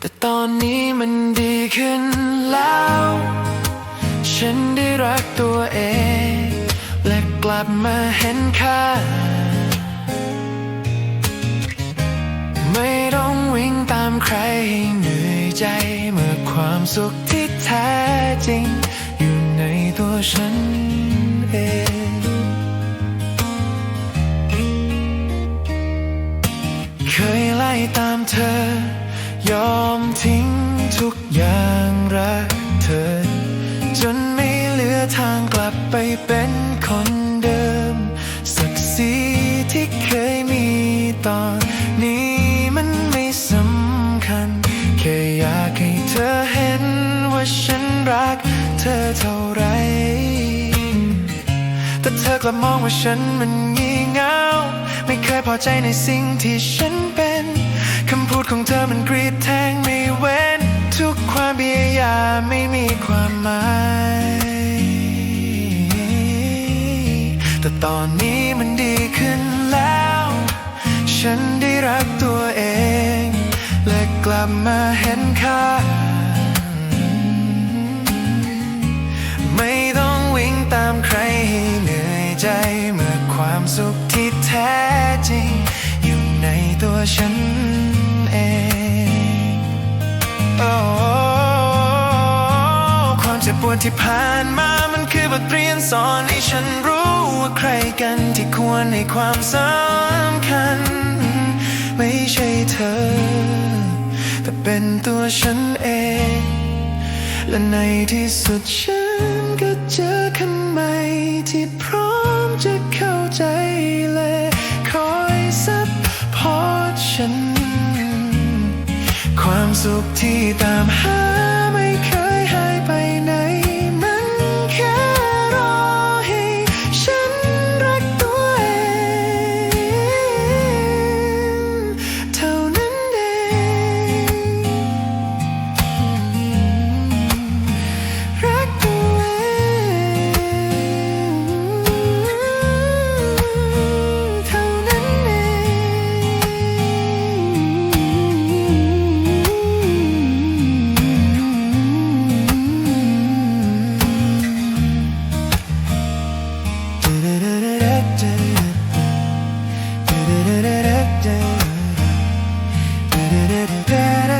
แต่ตอนนี้มันดีขึ้นแล้ว ฉันได้รักตัวเอง และกลับมาเห็นค่า ไม่ต้องวิ่งตามใครให้เหนื่อยใจ ความสุขที่แท้จริง อยู่ในตัวฉันเองเคยไล่ตามเธอ ยอมทิ้งทุกอย่างรักเธอ จนไม่เหลือทางกลับไปเป็นคนเดิม ศักดิ์ศรีที่เคยมีตอน ฉันรักเธอเท่าไร แต่เธอกลับมองว่าฉันมันงี่เง่า ไม่เคยพอใจในสิ่งที่ฉันเป็น คำพูดของเธอมันกรีดแทงไม่เว้น ทุกความพยายามไม่มีความหมาย แต่ตอนนี้มันดีขึ้นแล้ว ฉันได้รักตัวเอง และกลับมาเห็นค่า ตัวฉันเองโอ้ความเจ็บปวดที่ผ่านมามันคือบทเรียนสอนให้ฉันรู้ว่าใครกันที่ควรให้ความสำคัญ ไม่ใช่เธอ แต่เป็นตัวฉันเอง และในที่สุดฉันก็เจอคนใหม่ที่พร้อม ฉัน ความสุขที่ตามหา get better.